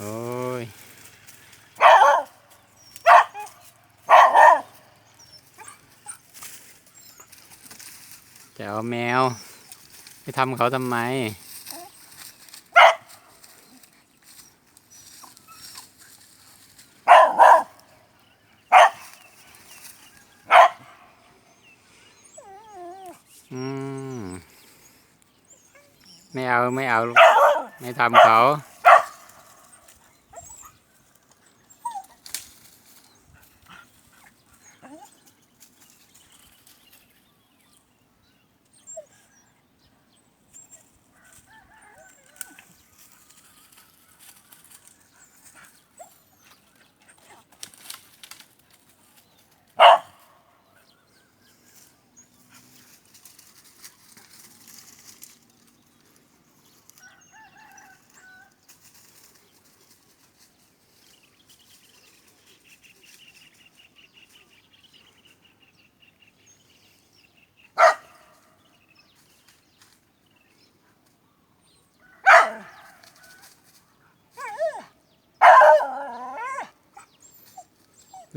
โอ้ยจะเอาแมว ไปทำเขาทำไม อืม ไม่เอาไม่เอา ไม่ทำเขา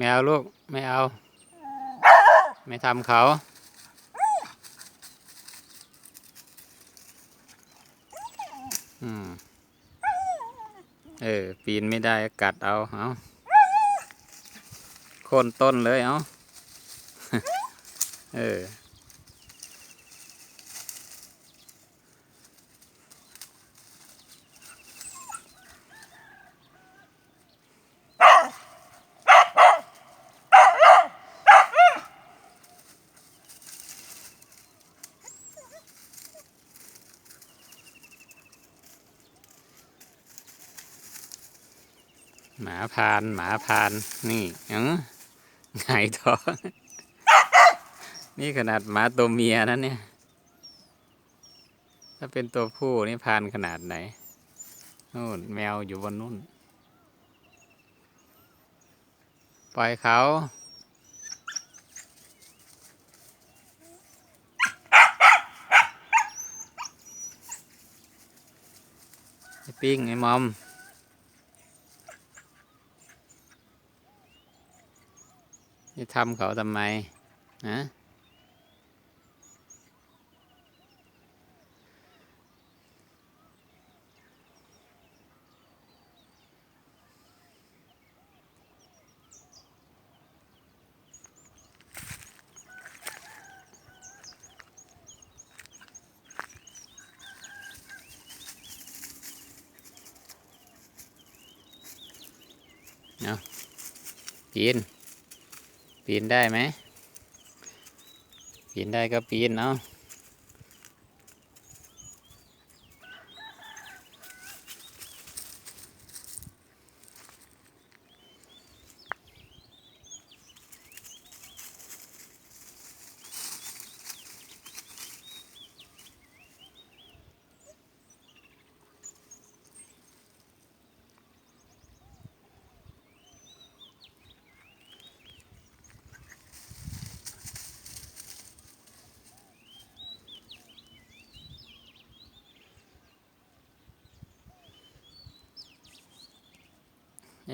ไม่เอาลูก ไม่เอา ไม่ทำเขาอืมเออ ปีนไม่ได้กัดเอาเอาโค่นต้นเลยเอาเออ หมาพาน หมาพาน นี่เออไงายท้อง นี่ขนาดหมาตัวเมียนะเนี่ย ถ้าเป็นตัวผู้นี่พานขนาดไหนนู่นแมวอยู่บนนู่น ปล่อยเขาปิ้งไอ้มอม จะทำเขาทำไมนะเอาปีน ปีนได้ไหมปีนได้ก็ปีนเนาะ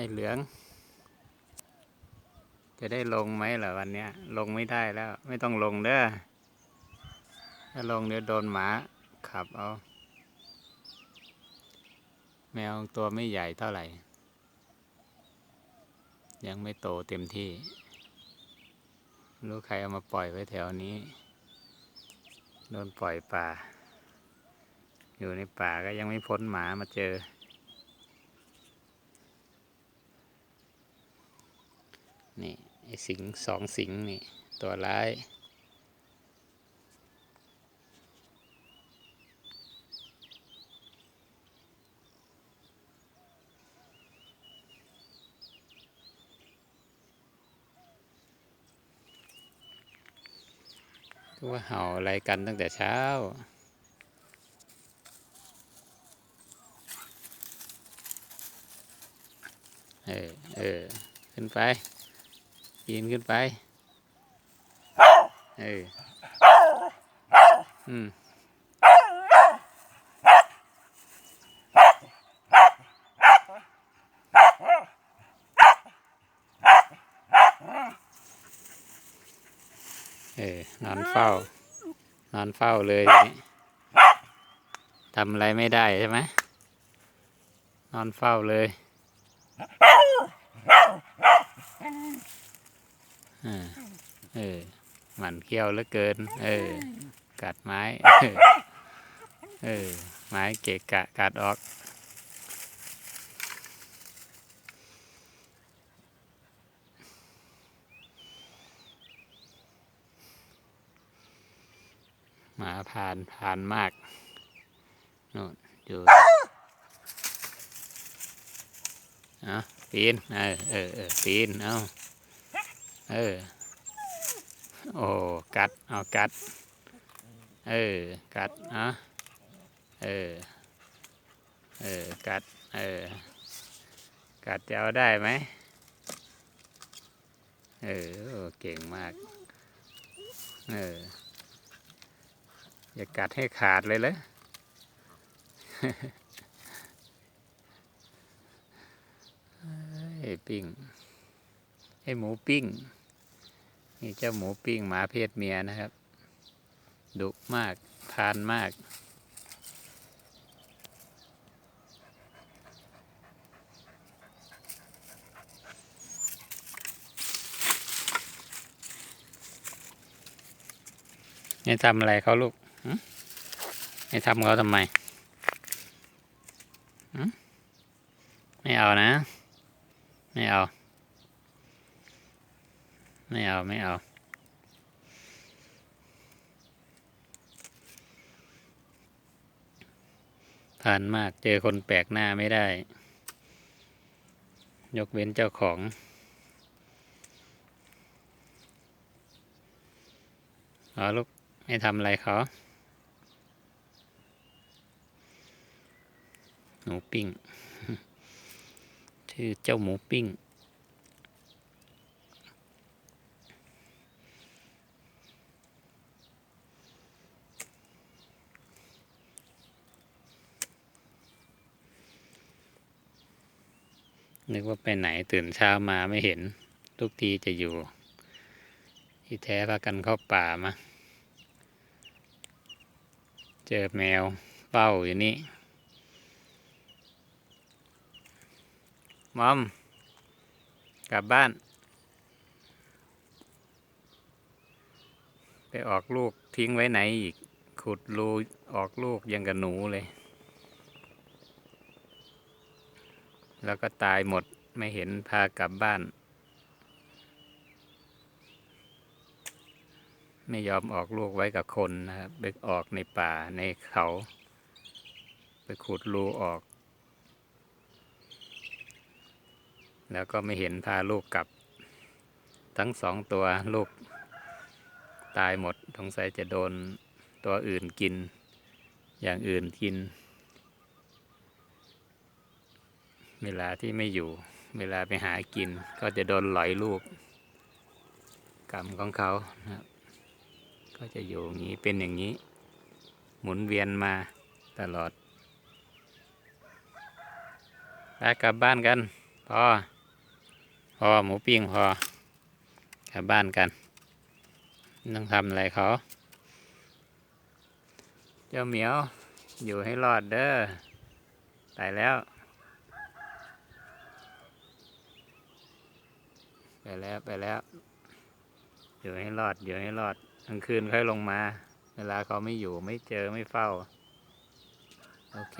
ไอ้เหลือง จะได้ลงไหมเหรอวันนี้ลงไม่ได้แล้ว ไม่ต้องลงเด้อถ้าลงเดี๋ยวโดนหมาขับเอา แมวตัวไม่ใหญ่เท่าไหร่ ยังไม่โตเต็มที่ รู้ใครเอามาปล่อยไว้แถวนี้ โดนปล่อยป่า อยู่ในป่าก็ยังไม่พ้นหมามาเจอ นี่ไอ้สิงสองสิงนี่ ตัวร้ายว่าเห่าอะไรกันตั้งแต่เช้าเออ เออ ขึ้นไป ปีนขึ้นไป เออ อืมเออนอนเฝ้า นอนเฝ้าเลยทำอะไรไม่ได้ใช่ไหมนอนเฝ้าเลย เออหมันเขี้ยวเหลือเกิน เออ กัดไม้ เออ ไม้เกะกะกัดออก หมาผ่านผ่านมากนู่นอยู่เอาปีน เออเออเออปีน เอา เออ โอ้ กัด เอากัด เออ กัดเอาเออ เออ กัด เออ กัดจะเอาได้ไหม เออ เก่งมาก เออ อย่ากัดให้ขาดเลยเลยไอ้ปิ้งไอ้หมูปิ้ง นี่เจ้าหมูปิ้งหมาเพศเมียนะครับ ดุมากพานมาก นี่ทำอะไรเขาลูกนี่ทำเขาทำไมไม่เอานะ ไม่เอา ไม่เอาไม่เอา ผ่านมากเจอคนแปลกหน้าไม่ได้ ยกเว้นเจ้าของ อ๋อลูก ไม่ทำอะไรเขาหมูปิ้งชื่อเจ้าหมูปิ้ง นึกว่าไปไหนตื่นเช้ามาไม่เห็น ทุกทีจะอยู่ ที่แท้พากันเข้าป่ามา เจอแมวเป้าอยู่นี่มอม กลับบ้าน ไปออกลูกทิ้งไว้ไหนอีก ขุดรูออกลูกยังกับหนูเลย แล้วก็ตายหมดไม่เห็นพากลับบ้าน ไม่ยอมออกลูกไว้กับคนนะครับไปออกในป่าในเขา ไปขุดรูออก แล้วก็ไม่เห็นพาลูกกลับ ทั้งสองตัวลูกตายหมดสงสัยจะโดนตัวอื่นกิน อย่างอื่นกิน เวลาที่ไม่อยู่ เวลาไปหากิน ก็จะโดนหลอยลูก กรรมของเขานะครับ ก็จะอยู่อย่างนี้เป็นอย่างนี้ หมุนเวียนมาตลอดไปกลับบ้านกันพอพอหมูปิ้งพอกลับบ้านกันต้องทำอะไรเขา เจ้าเหมียวอยู่ให้รอดเด้อตายแล้ว ไป แล้วไปแล้วอยู่ให้รอดอยู่ให้รอดกลางคืนค่อยลงมา เวลาเขาไม่อยู่ไม่เจอไม่เฝ้า โอเค